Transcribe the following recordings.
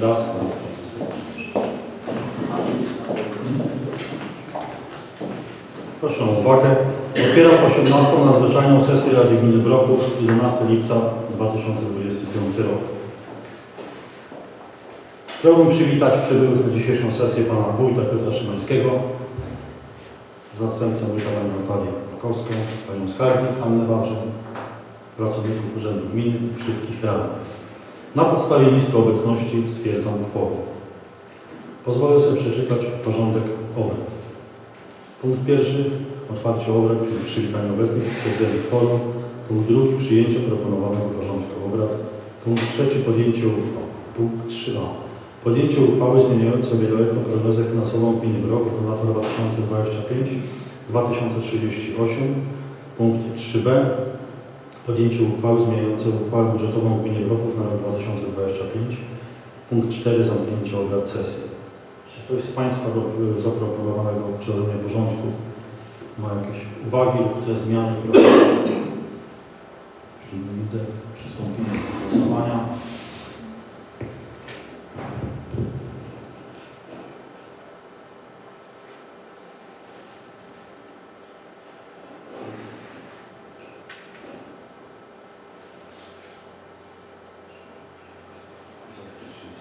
Raz, raz. Proszę o uwagę. Otwieram 18. nadzwyczajną sesję Rady Gminy Broków 11 lipca 2025 rok. Chciałbym przywitać przybyłych na dzisiejszą sesję pana wójta Piotra Szymańskiego, zastępcę wójta panią Natalię Makowską, panią skarbnik Annę Baczyn, pracowników Urzędu Gminy i wszystkich radnych. Na podstawie listy obecności stwierdzam kworum. Pozwolę sobie przeczytać porządek obrad. Punkt pierwszy otwarcie obrad, czyli przywitanie obecnych i stwierdzenie kworum. Punkt drugi przyjęcie proponowanego porządku obrad. Punkt trzeci podjęcie uchwały. Punkt 3a. Podjęcie uchwały zmieniającej wieloletnią prognozę finansową gminy Broków na lata 2025-2038. Punkt 3b. Podjęcie uchwały zmieniającej uchwałę budżetową gminy Broków na rok 2025. Punkt 4. Zamknięcie obrad sesji. Czy ktoś z Państwa do zaproponowanego przeze mnie porządku ma jakieś uwagi lub chce zmiany? Proszę. Jeśli nie widzę, przystąpimy do głosowania.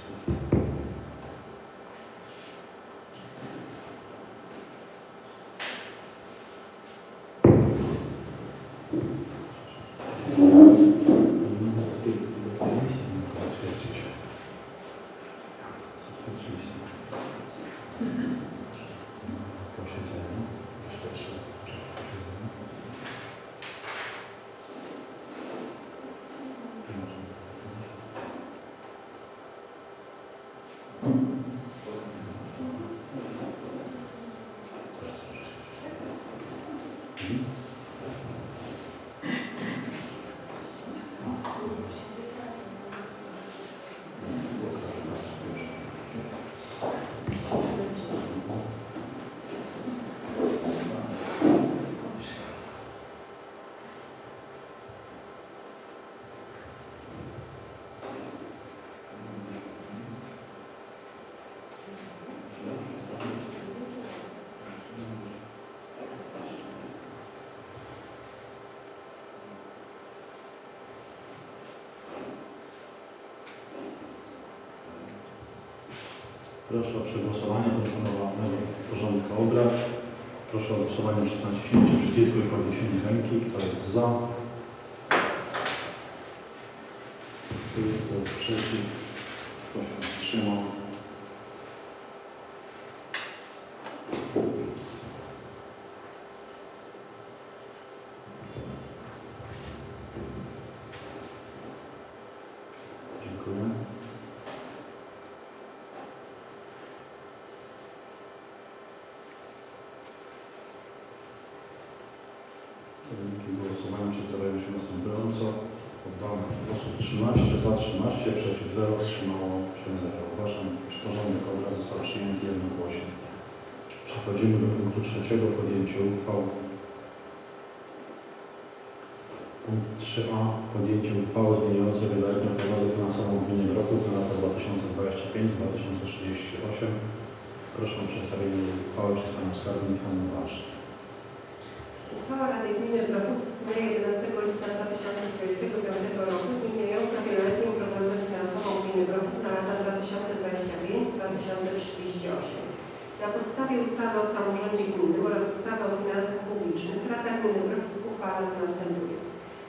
Thank you. Proszę o przegłosowanie proponowanego porządku obrad. Proszę o głosowanie przez naciśnięcie przycisku i podniesienie ręki. Kto jest za? Kto jest przeciw? Kto się wstrzymał? Dziękuję. Wyniki głosowania przedstawiają się następująco. Oddanych głosów 13, za 13, przeciw 0, wstrzymało się 0. Uważam, iż porządek obrad został przyjęty jednogłośnie. Przechodzimy do punktu trzeciego, podjęcie uchwał. Punkt 3a. Podjęcie uchwały zmieniającej wieloletnią prognozę finansową w gminie Broków na lata 2025-2038. Proszę o przedstawienie uchwały przez Panią Skarbnik Hannę Warsz. Uchwała Rady Gminy Broków z dnia 11 lipca 2025 roku zmieniająca wieloletnią Broków na lata 2025-2038. Na podstawie ustawy o samorządzie gminnym oraz ustawy o finansach publicznych Rada Gminy Broków uchwala co następuje.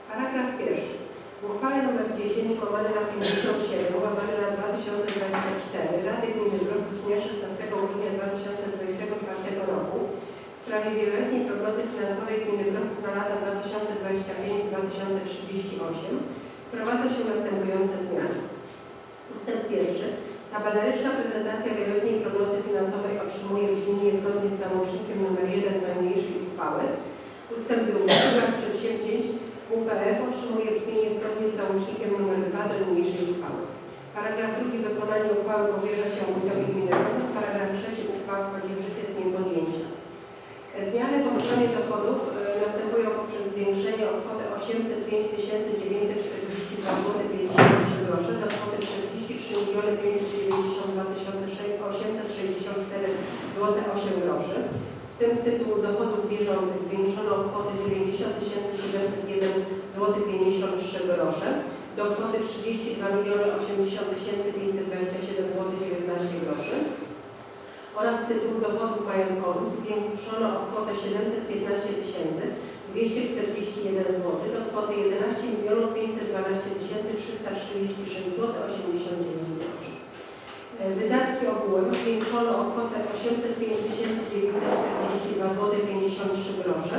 Paragraf pierwszy. W uchwale nr 10 łamane na 57 łamane na 2024 Rady Gminy Broków z dnia 16 grudnia 2024 roku w sprawie wieloletniej prognozy finansowej gminy Broków na lata 2025-2038 wprowadza się następujące zmiany. Ustęp pierwszy. Tabelaryczna prezentacja wieloletniej prognozy finansowej otrzymuje brzmienie zgodnie z załącznikiem nr 1 najmniejszej uchwały. Ustęp drugi. Program przedsięwzięć WPF otrzymuje brzmienie zgodnie z załącznikiem nr 2 do niniejszej uchwały. Paragraf drugi. Wykonanie uchwały powierza się wójtowi gminy Broków. Paragraf trzeci. Uchwała wchodzi w życie z dniem podjęcia. Zmiany po stronie dochodów e, następują poprzez zwiększenie o kwotę 805 942 zł 53 groszy do kwoty 43 590 z tytułu dochodów bieżących zwiększono kwotę 90 701 zł 53 grosze do kwoty 32 80 527 zł 19 groszy oraz z tytułu dochodów majątkowych zwiększono o kwotę 715 241 zł do kwoty 11 512 346 zł 89 groszy. E, Wydatki ogółem zwiększono o kwotę 805 942 zł 53 grosze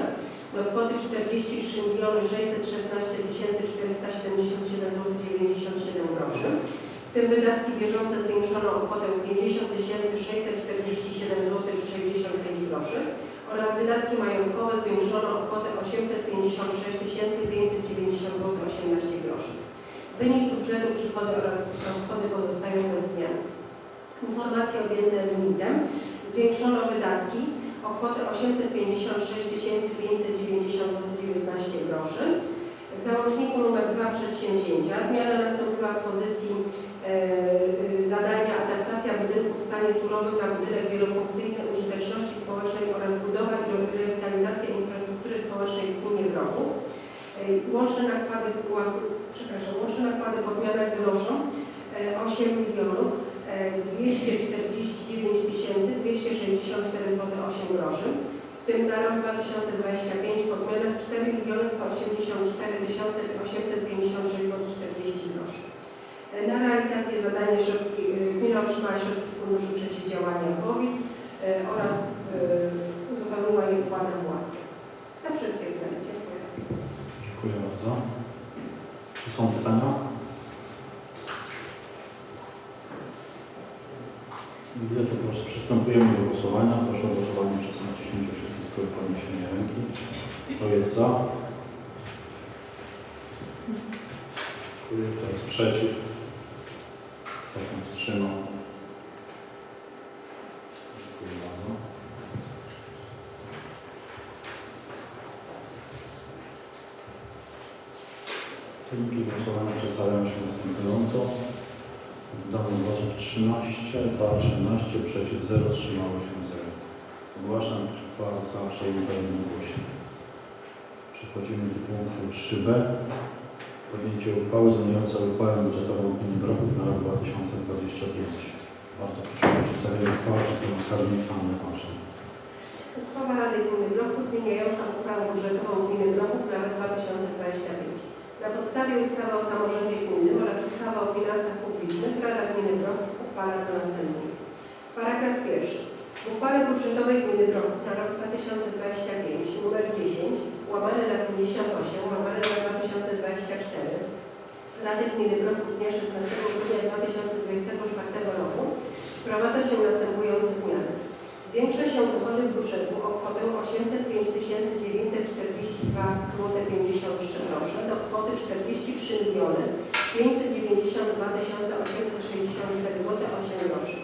do kwoty 43 616 477 zł 97 groszy. W tym wydatki bieżące zwiększono o kwotę 50 647 zł 65 groszy oraz wydatki majątkowe zwiększono o kwotę 856 590 zł 18 groszy. Wynik budżetu, przychody oraz rozchody pozostają bez zmian. Informacje objęte limitem. Zwiększono wydatki o kwotę 856 590 zł 19 groszy. W załączniku nr 2 przedsięwzięcia zmiana nastąpiła w pozycji e, e, zadania adaptacja budynków w stanie surowym na budynek wielofunkcyjny użyteczności społecznej oraz budowa i rewitalizacja infrastruktury społecznej w gminie Grochów. E, Łączne nakłady, ła- przepraszam, łączne nakłady po zmianach wynoszą e, 8 milionów 249 264 zł 8 groszy. W tym na rok 2025 po zmianach 4 miliony 184 856 zł 40 groszy. Na realizację zadania środki, e, gmina otrzymała środki z Funduszu Przeciwdziałania COVID e, oraz e, uzupełniła je wkładem własnym. To wszystkie zmiany. Dziękuję. Dziękuję bardzo. Czy są pytania? Gdy to proszę, przystępujemy do głosowania. Proszę o głosowanie przez naciśnięcie przycisku i podniesienie ręki. Kto jest za? Kto jest przeciw? Kto się wstrzymał? Dziękuję bardzo. Wyniki głosowania przedstawiają się następująco. Oddanych głosów 13, za 13, przeciw 0, wstrzymało się 0. Ogłaszam, że uchwała została przyjęta jednogłośnie. Przechodzimy do punktu 3b. Podjęcie uchwały zmieniającej uchwałę budżetową gminy Broków na rok 2025. Bardzo prosimy o przedstawienie uchwały przez panią skarbnik Annę Maszyn. Uchwała Rady Gminy Broków zmieniająca uchwałę budżetową Gminy Broków na rok 2025. Na podstawie ustawy o samorządzie gminnym oraz ustawy o finansach publicznych Rada Gminy Broków co następuje. Paragraf pierwszy. W uchwale budżetowej Gminy Broków na rok 2025 nr 10 łamane na 58 łamane na 2024 Rady Gminy Broków z dnia 16 grudnia 2024 roku wprowadza się następujące zmiany. Zwiększa się dochody budżetu o kwotę 805 942 zł 53 grosze do kwoty 43 miliony 592 864 zł 8 groszy.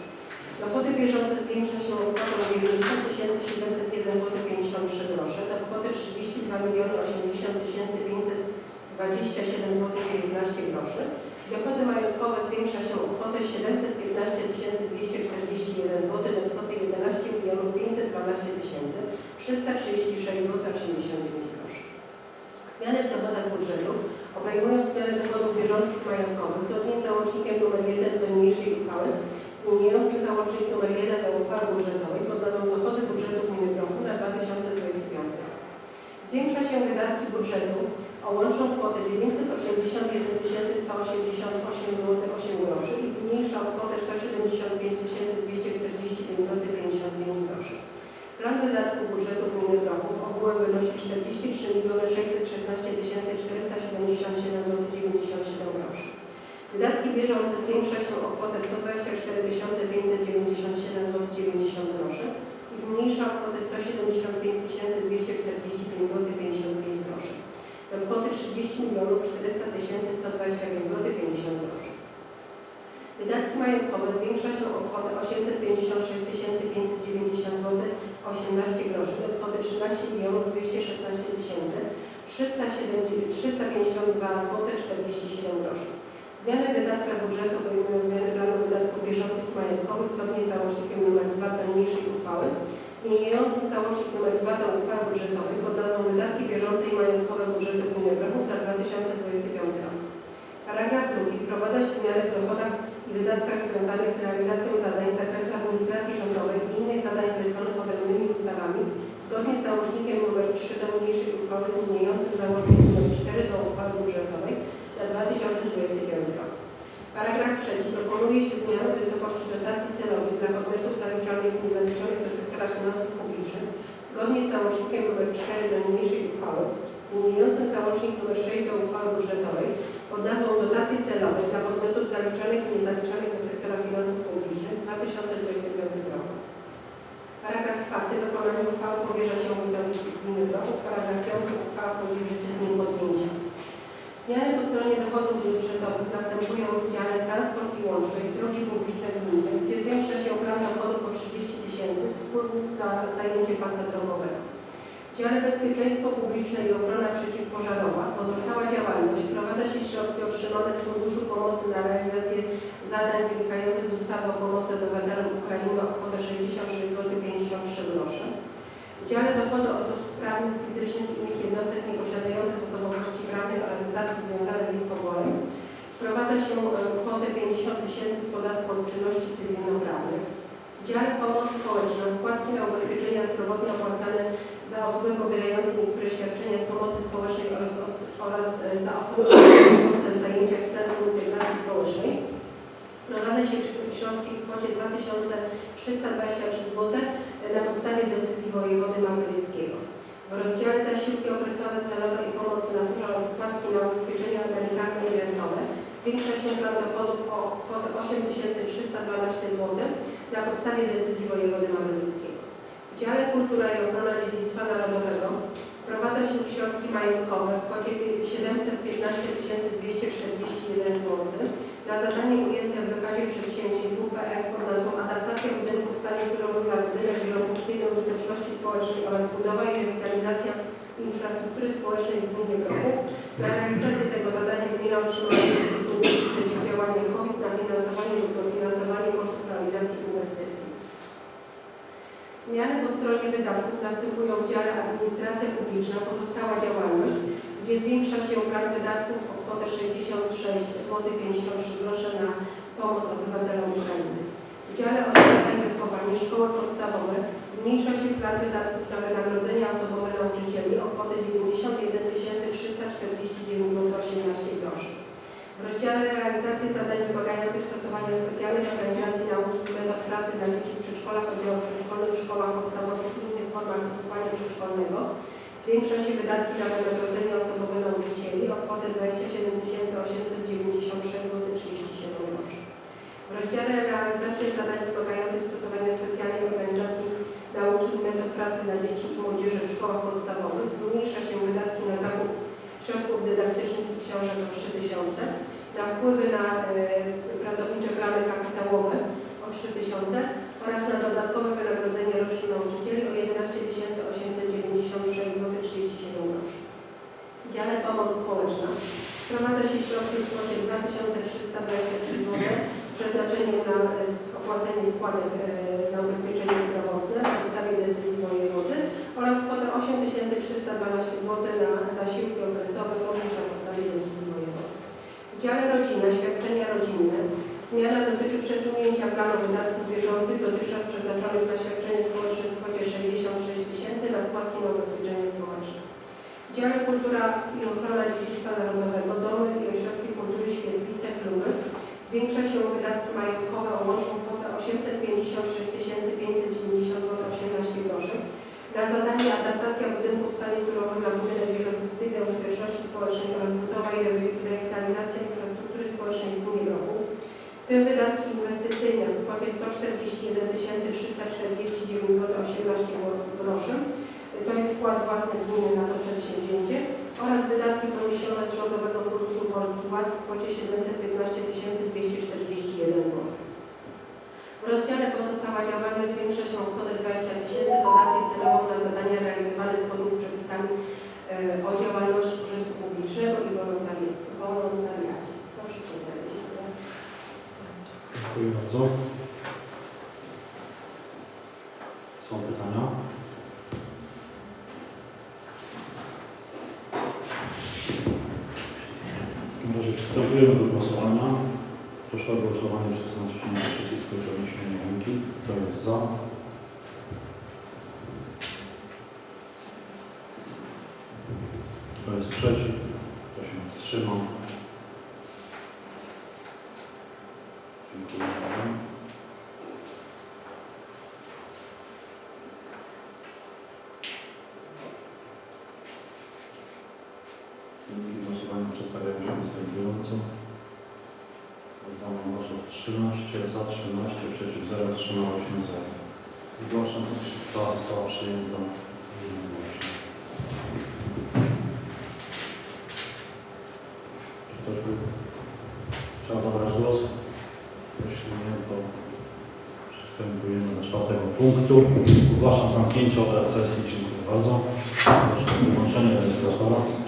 Dochody bieżące zwiększa się o kwotę 90 701 zł 53 grosze do kwoty 32 miliony 80 527 zł 19 groszy. Dochody majątkowe zwiększa się o kwotę 715 241 zł do kwoty 11 milionów 512 336 zł 89 groszy. Zmiany w dochodach budżetu obejmują zmiany dochodów bieżących majątkowych zgodnie z załącznikiem nr 1 do niniejszej uchwały zmieniający załącznik nr 1 do uchwały budżetowej pod nazwą Dochody budżetu gminy Broku na 2025 rok. Zwiększa się wydatki budżetu o łączną kwotę 981 188 zł 8 groszy i zmniejsza o kwotę 175 245 zł 55 groszy. Plan wydatków budżetu gminy Broków ogółem wynosi 43 616 477 zł 97 groszy. Wydatki bieżące zwiększa się o kwotę 124 597 zł 90 groszy i zmniejsza o kwotę 175 245 zł 55 groszy do kwoty 30 milionów 400 125 zł 50 groszy. Wydatki majątkowe zwiększa się o kwotę 856 590 zł 18 groszy do kwoty 13 milionów 216 352 zł 47 groszy. Zmiany w wydatkach budżetu obejmują zmiany planu wydatków bieżących i majątkowych zgodnie z załącznikiem nr 2 do niniejszej uchwały zmieniającym załącznik nr 2 do uchwały budżetowej pod nazwą Wydatki bieżące i majątkowe budżetu gminy Grochów na 2025 rok. Paragraf drugi wprowadza zmiany w dochodach i wydatkach związanych z realizacją zadań z zakresu administracji rządowej i innych zadań zleconych podobnymi ustawami zgodnie z załącznikiem nr 3 do niniejszej uchwały zmieniającym załącznik nr 4 do uchwały budżetowej na 2025 rok. Paragraf trzeci. Dokonuje się zmian w wysokości dotacji celowych dla podmiotów zaliczalnych i niezaliczonych do sektora finansów publicznych zgodnie z załącznikiem nr 4 do niniejszej uchwały zmieniającym załącznik nr 6 do uchwały budżetowej pod nazwą Dotacje celowe dla podmiotów zaliczanych i niezaliczanych do sektora finansów publicznych w 2025 roku. Paragraf czwarty. Dokonanie uchwały powierza się wójtowi gminy Grochów. Paragraf piąty. Uchwała wchodzi w życie z dniem podjęcia. Zmiany po stronie dochodów budżetowych następują w dziale transport i łączność, drogi publiczne gminy, gdzie zwiększa się plan dochodów o 30 tysięcy z wpływów za zajęcie pasa drogowego. W dziale bezpieczeństwo publiczne i ochrona przeciwpożarowa pozostała działalność. Wprowadza się środki otrzymane z Funduszu zadań wynikających z ustawy o pomocy obywatelom Ukrainy o kwotę 66 zł 53 grosze. W dziale dochody od osób prawnych, fizycznych i innych jednostek nieposiadających osobowości prawnej oraz wydatki związane z infobolem wprowadza się e, kwotę 50 tysięcy z podatku od czynności cywilnoprawnych. W dziale pomoc społeczna składki na ubezpieczenia zdrowotne opłacane za osoby pobierające niektóre świadczenia z pomocy społecznej oraz, oraz e, za osoby uczestniczące w zajęciach w Centrum Integracji Społecznej wprowadza się środki w kwocie 2323 zł na podstawie decyzji wojewody mazowieckiego. W rozdziale zasiłki okresowe, celowe i pomoc w naturze oraz składki na ubezpieczenia emerytalne i rentowe zwiększa się plan dochodów o kwotę 8312 zł na podstawie decyzji wojewody mazowieckiego. W dziale Kultura i Ochrona Dziedzictwa Narodowego wprowadza się środki majątkowe w kwocie 715 241 zł na zadanie ujęte w wykazie przedsięwzięć WPF pod nazwą Adaptacja budynków w stanie surowym na budynek wielofunkcyjnej użyteczności społecznej oraz budowa i rewitalizacja infrastruktury społecznej w gminie Grochów. Na realizację tego zadania gmina otrzymała Przeciwdziałania COVID na finansowanie lub dofinansowanie kosztów realizacji inwestycji. Zmiany po stronie wydatków następują w dziale Administracja Publiczna pozostała działalność, gdzie zwiększa się plan wydatków o kwotę 66 zł 53 grosze na pomoc obywatelom Ukrainy. W dziale Oświata i Wychowanie Szkoły Podstawowe zmniejsza się plan wydatków na wynagrodzenia osobowe nauczycieli o kwotę 91 349 zł 18 groszy. W rozdziale Realizacji zadań wymagających stosowania specjalnych organizacji nauki i metod pracy dla dzieci w przedszkolach, oddziałach przedszkolnych, szkołach podstawowych i innych formach wychowania przedszkolnego zwiększa się wydatki na wynagrodzenia osobowe nauczycieli o kwotę 27 896 zł 37 groszy. W rozdziale Realizacji zadań wymagających stosowania specjalnej organizacji nauki i metod pracy dla dzieci i młodzieży w szkołach podstawowych zmniejsza się wydatki na zakup środków dydaktycznych i książek o 3000, na wpływy na e, pracownicze plany kapitałowe o 3000 oraz na dodatkowe wynagrodzenie roczne nauczycieli o 11 896 zł 37 groszy. W dziale Pomoc Społeczna wprowadza się środki w kwocie 2323 zł z przeznaczeniem na e, opłacenie składek na ubezpieczenie zdrowotne na podstawie decyzji wojewody oraz kwotę 8312 zł na zasiłki okresowe również na podstawie decyzji wojewody. W dziale Rodzina, świadczenia rodzinne zmiana dotyczy przesunięcia planu wydatków bieżących dotychczas przeznaczonych na świadczenie społeczne w kwocie 66 tysięcy na składki na ubezpieczenie społeczne. W dziale Kultura i Ochrona Dziedzictwa Narodowego, Domy i Ośrodki Kultury Świetlice, Kluby zwiększa się wydatki majątkowe o łączną kwotę 856 590 zł 18 groszy. Na zadanie adaptacja budynku w stanie surowym na budynek wielofunkcyjny użyteczności społecznej oraz budowa i rewi- rewitalizacja infrastruktury społecznej w gminie roku, w tym wydatki inwestycyjne w kwocie 141 349 zł 18 groszy, to jest wkład własny gminy na to przedsięwzięcie oraz wydatki poniesione z Rządowego Funduszu Polski Ład w kwocie 715 241 zł. W rozdziale pozostała działalność zwiększa się o kwotę 20 tysięcy dotacji celową na zadania realizowane zgodnie z przepisami e, o działalności użytku publicznego i wolontari- wolontariacie. To wszystko się. Dziękuję bardzo. Są pytania? Proszę o głosowanie przez naciśnięcie przycisku i podniesienie ręki. Kto jest za? Kto jest przeciw? Kto się wstrzymał? Dziękuję bardzo. Wyniki głosowania przedstawiają się następująco. Oddano głos od 13, za 13, przeciw 0, wstrzymało się 0. Ogłaszam, że przyjęta jednogłośnie. Czy ktoś by chciał zabrać głos? Jeśli nie, to przystępujemy do czwartego punktu. Ogłaszam zamknięcie obrad sesji. Dziękuję bardzo. Proszę o wyłączenie rejestratora.